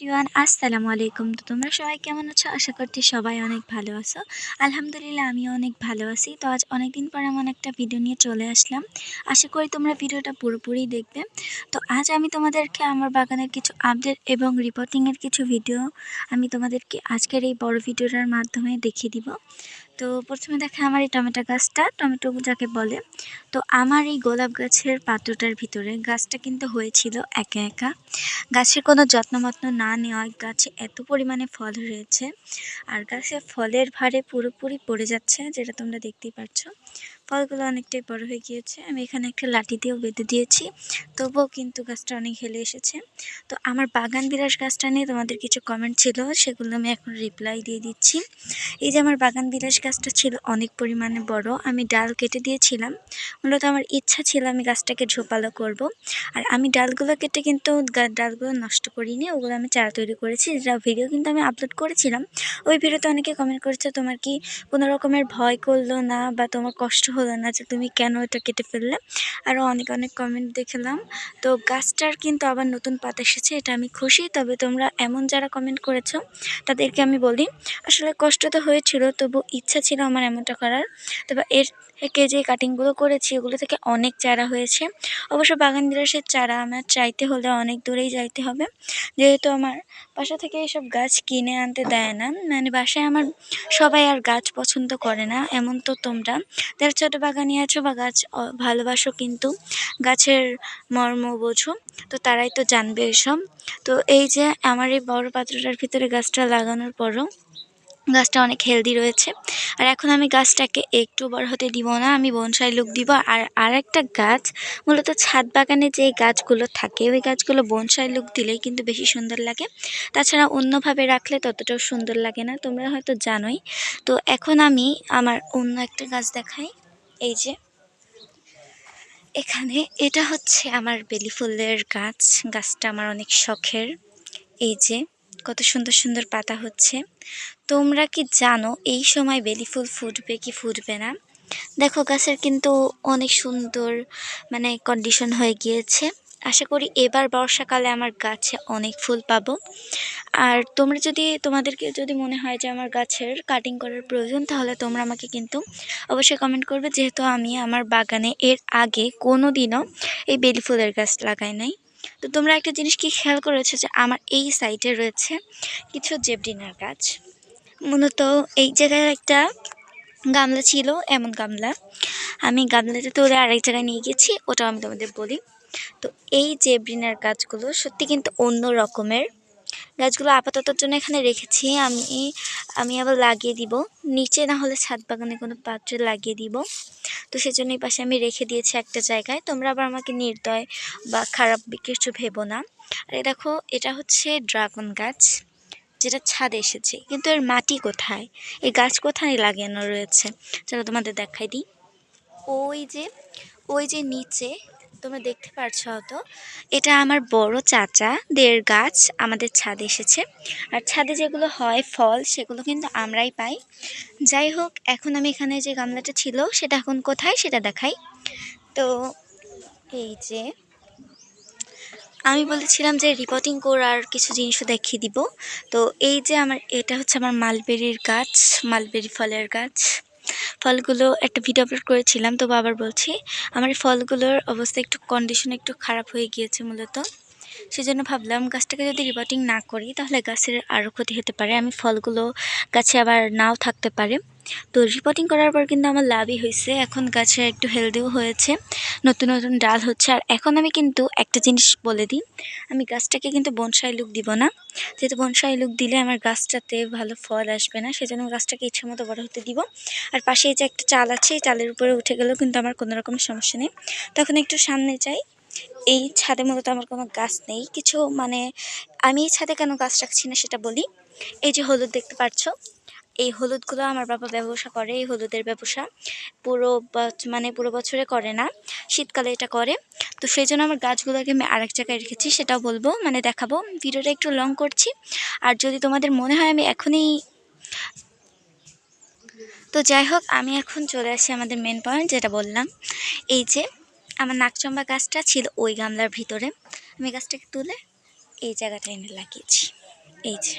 Everyone আসসালামু আলাইকুম। তো তোমরা সবাই কেমন আছো? আশা করছি সবাই অনেক ভালো আছো। আলহামদুলিল্লাহ, আমিও অনেক ভালো আছি। তো আজ অনেক দিন পর এমন একটা ভিডিও নিয়ে চলে আসলাম। আশা করি তোমরা ভিডিওটা পুরোপুরি দেখবে। তো আজ আমি তোমাদেরকে আমার বাগানের কিছু আপডেট এবং রিপোর্টিংয়ের কিছু ভিডিও আমি তোমাদেরকে আজকের এই বড় ভিডিওটার মাধ্যমে দেখিয়ে দিব। তো প্রথমে দেখা আমার এই টমেটো গাছটা, টমেটো যাকে বলে। তো আমার এই গোলাপ গাছের পাত্রটার ভিতরে গাছটা কিন্তু হয়েছিল একা একা। গাছের কোনো যত্ন মত্ন না নেওয়ায় গাছে এত পরিমাণে ফল হয়েছে। আর গাছে ফলের ভারে পুরোপুরি পড়ে যাচ্ছে, যেটা তোমরা দেখতেই পাচ্ছ ফলগুলো অনেকটাই বড় হয়ে গিয়েছে। আমি এখানে একটা লাঠি দিয়েও বেঁধে দিয়েছি। তবুও কিন্তু গাছটা অনেক হেলে এসেছে। তো আমার বাগান বিলাস গাছটা নিয়ে তোমাদের কিছু কমেন্ট ছিল, সেগুলো আমি এখন রিপ্লাই দিয়ে দিচ্ছি। এই যে আমার বাগান বিলাস গাছটা ছিল অনেক পরিমাণে বড়। আমি ডাল কেটে দিয়েছিলাম। মূলত আমার ইচ্ছা ছিল আমি গাছটাকে ঝোপালো করব। আর আমি ডালগুলো কেটে কিন্তু ডালগুলো নষ্ট করিনি। ওগুলো আমি চারা তৈরি করেছি। যেটা ভিডিও কিন্তু আমি আপলোড করেছিলাম। ওই ভিডিওতে অনেকে কমেন্ট করেছে, তোমার কি কোনো রকমের ভয় করল না? বা তোমার কষ্ট হলো না যে তুমি কেন এটা কেটে ফেললে। আরও অনেক অনেক কমেন্ট দেখলাম। তো গাছটার কিন্তু আবার নতুন পাতা এসেছে, এটা আমি খুশি। তবে তোমরা এমন যারা কমেন্ট করেছ, তাদেরকে আমি বলি, আসলে কষ্ট তো হয়েছিল, তবু ইচ্ছা ছিল আমার এমনটা করার। তবে এর থেকে যে কাটিংগুলো করেছি, ওগুলো থেকে অনেক চারা হয়েছে। অবশ্য বাগান বিলাসের চারা আমার চাইতে হলে অনেক দূরেই যাইতে হবে। যেহেতু আমার বাসা থেকে এসব গাছ কিনে আনতে দেয় না মানে বাসায় আমার সবাই আর গাছ পছন্দ করে না, এমন তো তোমরা। যারা ছোটো বাগানই আছো, বা গাছ ভালোবাসো কিন্তু গাছের মর্ম বোঝো, তো তারাই তো জানবে এসব। তো এই যে আমার এই বড় পাত্রটার ভিতরে গাছটা লাগানোর পরও গাছটা অনেক হেলদি রয়েছে। আর এখন আমি গাছটাকে একটু বড় হতে দিব না, আমি বনসাই লুক দিব। আর আর একটা গাছ, মূলত ছাদ বাগানে যে গাছগুলো থাকে, ওই গাছগুলো বনসাই লুক দিলেই কিন্তু বেশি সুন্দর লাগে। তাছাড়া অন্যভাবে রাখলে ততটাও সুন্দর লাগে না, তোমরা হয়তো জানোই। তো এখন আমি আমার অন্য একটা গাছ দেখাই। এই যে, এখানে এটা হচ্ছে আমার বেলি ফুলের গাছ, গাছটা আমার অনেক শখের। এই যে কত সুন্দর সুন্দর পাতা হচ্ছে। তোমরা কি জানো এই সময় বেলি ফুল ফুটবে কি ফুটবে না? দেখো গাছের কিন্তু অনেক সুন্দর মানে কন্ডিশন হয়ে গিয়েছে। আশা করি এবার বর্ষাকালে আমার গাছে অনেক ফুল পাবো। আর তোমরা যদি, তোমাদেরকে যদি মনে হয় যে আমার গাছের কাটিং করার প্রয়োজন, তাহলে তোমরা আমাকে কিন্তু অবশ্যই কমেন্ট করবে। যেহেতু আমি আমার বাগানে এর আগে কোনো দিনও এই বেলি ফুলের গাছ লাগাই নাই। তো তোমরা একটা জিনিস কি খেয়াল করেছ যে আমার এই সাইডে রয়েছে কিছু জেবডিনার গাছ? মূলত এই জায়গায় একটা গামলা ছিল, এমন গামলা। আমি গামলাটা তুলে আরেক জায়গায় নিয়ে গেছি, ওটাও আমি তোমাদের বলি। তো এই জেবরিনার গাছগুলো সত্যি কিন্তু অন্য রকমের। গাছগুলো আপাততর জন্য এখানে রেখেছি। আমি আমি আবার লাগিয়ে দিব। নিচে না হলে ছাদ বাগানে কোনো পাত্রে লাগিয়ে দিব। তো সেজন্য এই পাশে আমি রেখে দিয়েছি একটা জায়গায়। তোমরা আবার আমাকে নির্দয় বা খারাপ কিছু ভেবো না। আর দেখো, এটা হচ্ছে ড্রাগন গাছ, যেটা ছাদে এসেছে। কিন্তু এর মাটি কোথায়? এই গাছ কোথায় লাগানো রয়েছে? চলো তোমাদের দেখাই দিই। ওই যে ওই যে নিচে তোমরা দেখতে পারছ হয়তো এটা আমার বড় চাচা দের গাছ আমাদের ছাদে এসেছে। আর ছাদে যেগুলো হয় ফল, সেগুলো কিন্তু আমরাই পাই। যাই হোক, এখন আমি এখানে যে গামলাটা ছিল, সেটা এখন কোথায় সেটা দেখাই। তো এই যে, আমি বলেছিলাম যে রিপোর্টিং করার কিছু জিনিসও দেখিয়ে দিব। তো এই যে আমার, এটা হচ্ছে আমার মালবেরির গাছ, মালবেরি ফলের গাছ। ফলগুলো একটা ভিডিও আপলোড করেছিলাম, তো আবার বলছি, আমার ফলগুলোর অবস্থা একটু কন্ডিশন একটু খারাপ হয়ে গিয়েছে মূলত। সেজন্য ভাবলাম গাছটাকে যদি রিপোর্টিং না করি, তাহলে গাছের আরও ক্ষতি হতে পারে। আমি ফলগুলো গাছে আবার নাও থাকতে পারে। তো রিপোর্টিং করার পর কিন্তু আমার লাভই হয়েছে। এখন গাছে একটু হেলদিও হয়েছে, নতুন নতুন ডাল হচ্ছে। আর এখন আমি কিন্তু একটা জিনিস বলে দিই, আমি গাছটাকে কিন্তু বনসাই লুক দিব না। যেহেতু বনসাই লুক দিলে আমার গাছটাতে ভালো ফল আসবে না, সেজন্য গাছটাকে ইচ্ছে মতো বড় হতে দিব। আর পাশে যে একটা চাল আছে, এই চালের উপরে উঠে গেলেও কিন্তু আমার কোনো রকম সমস্যা নেই। তখন একটু সামনে যাই এই ছাদে মূলত আমার কোনো গাছ নেই। কিছু মানে আমি এই ছাদে কেন গাছ রাখছি না সেটা বলি। এই যে হলুদ দেখতে পাচ্ছ এই হলুদগুলো আমার বাবা ব্যবসা করে, এই হলুদের ব্যবসা। পুরো মানে পুরো বছরে করে না, শীতকালে এটা করে। তো সেই জন্য আমার গাছগুলোকে আমি আরেক জায়গায় রেখেছি, সেটাও বলব মানে দেখাবো। ভিডিওটা একটু লং করছি। আর যদি তোমাদের মনে হয় আমি এখনই তো যাই হোক, আমি এখন চলে আসি আমাদের মেন পয়েন্ট যেটা বললাম। এই যে আমার নাকচম্বা গাছটা ছিল ওই গামলার ভিতরে। আমি গাছটাকে তুলে এই জায়গাটা এনে লাগিয়েছি। এই যে।